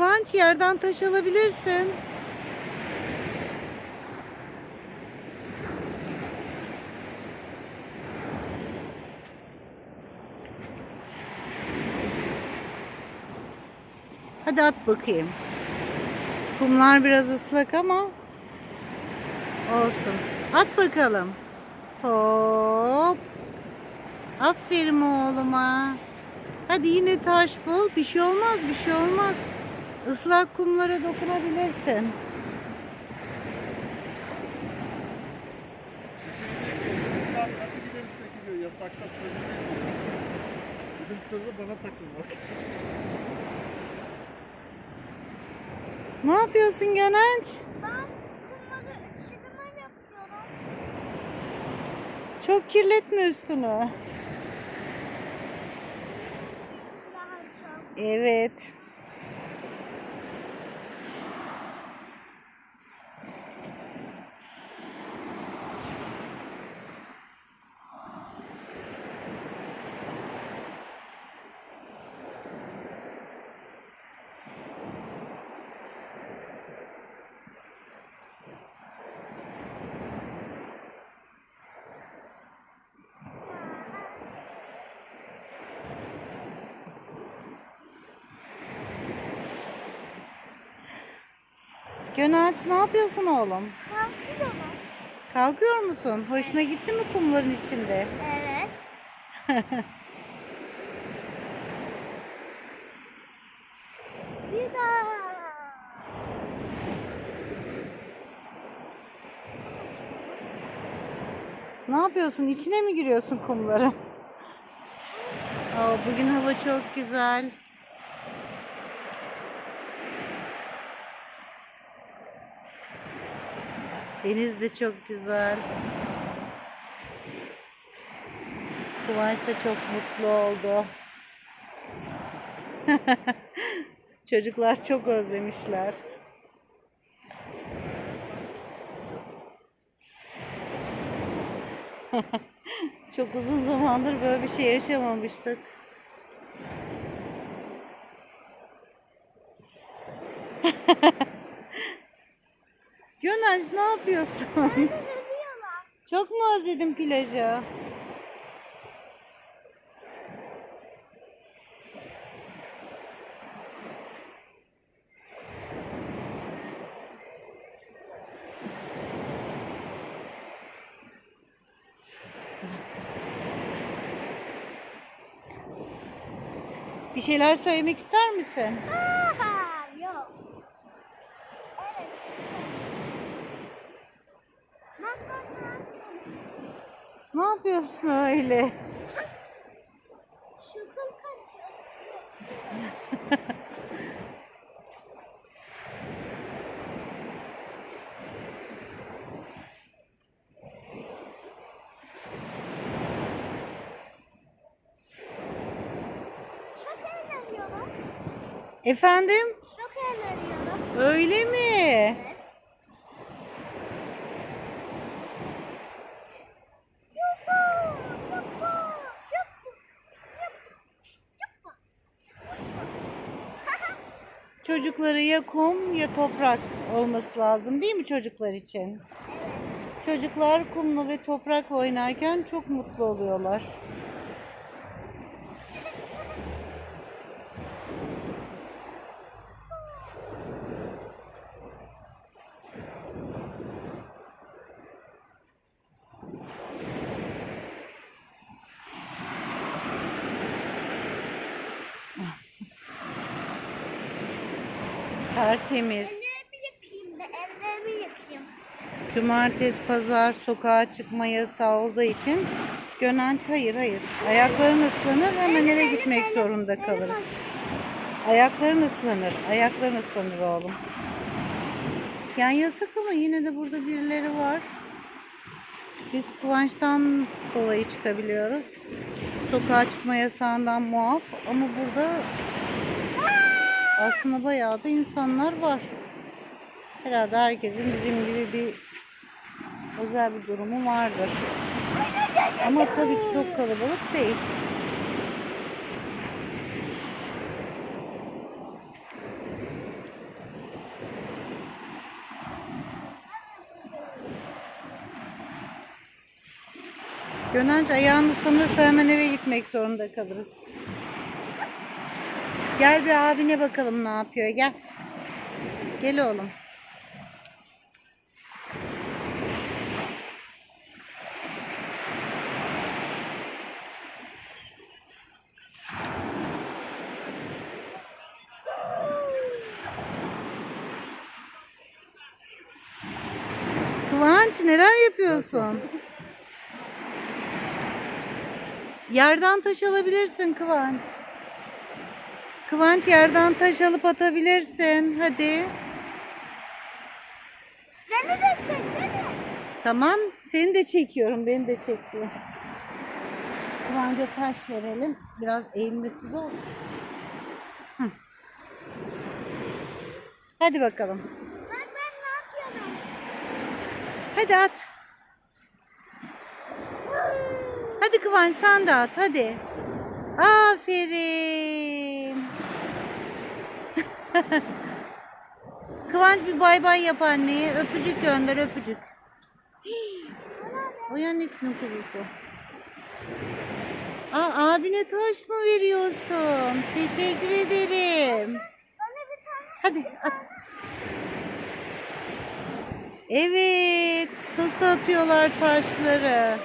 Kıvanç yerden taş alabilirsin. Hadi at bakayım. Kumlar biraz ıslak ama olsun. At bakalım. Hop. Aferin oğluma. Hadi yine taş bul. Bir şey olmaz, bir şey olmaz. Islak kumlara dokunabilirsin. Nasıl gidemiş peki diyor. Yasakta sırrı. Dedim sırrı bana takılmak. Ne yapıyorsun Gönenç? Ben kumları üşüdüme yapıyorum. Çok kirletme üstünü. Evet. Gönenç ne yapıyorsun oğlum? Kalkıyor mu? Kalkıyor musun? Hoşuna gitti mi kumların içinde? Evet. Bir daha. Ne yapıyorsun? İçine mi giriyorsun kumların? Aa, bugün hava çok güzel. Deniz de çok güzel. Kıvanç da çok mutlu oldu. Çocuklar çok özlemişler. Çok uzun zamandır böyle bir şey yaşamamıştık. Gönenç ne yapıyorsun? Çok mu özledin plajı? Bir şeyler söylemek ister misin? Aha, yok. Evet. Bak bak bak. Ne yapıyorsun öyle? Efendim? Eğleniyorum. Öyle mi? Evet. Çocukları ya kum ya toprak olması lazım değil mi çocuklar için? Çocuklar kumla ve toprakla oynarken çok mutlu oluyorlar. Tertemiz. Cumartesi, pazar sokağa çıkma yasağı olduğu için Gönenç hayır hayır. Ayakların ıslanır hemen eve gitmek zorunda kalırız. Ayakların ıslanır. Ayakların ıslanır oğlum. Yani yasak ama yine de burada birileri var. Biz Kıvanç'tan dolayı çıkabiliyoruz. Sokağa çıkma yasağından muaf ama burada aslında bayağı da insanlar var. Herhalde herkesin bizim gibi bir özel bir durumu vardır. Ama tabii ki çok kalabalık değil. Gönenci ayağını sanırsa hemen eve gitmek zorunda kalırız. Gel bir abine bakalım ne yapıyor. Gel. Gel oğlum. Kıvanç neler yapıyorsun? Yerden taş alabilirsin Kıvanç. Kıvanç yerden taş alıp atabilirsin. Hadi. Beni de çeksene. Tamam. Seni de çekiyorum. Beni de çekiyor. Kıvanç'a taş verelim. Biraz eğilmesi zor. Hı. Hadi bakalım. Bak ben ne yapıyorum? Hadi at. Hadi Kıvanç sen de at hadi. Aferin. Kıvanç bir bay bay yap anneye. Öpücük gönder öpücük. Oy annesinin kuzusu. Aa, abine taş mı veriyorsun? Teşekkür ederim. Hadi at. Evet. Nasıl atıyorlar taşları?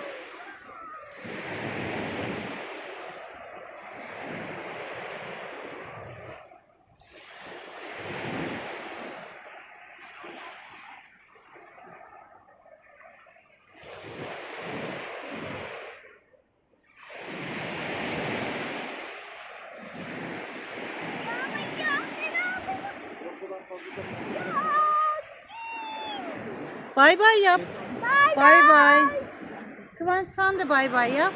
Bay bay yap. Bay Bay. Kıvanç sen de bay bay yap.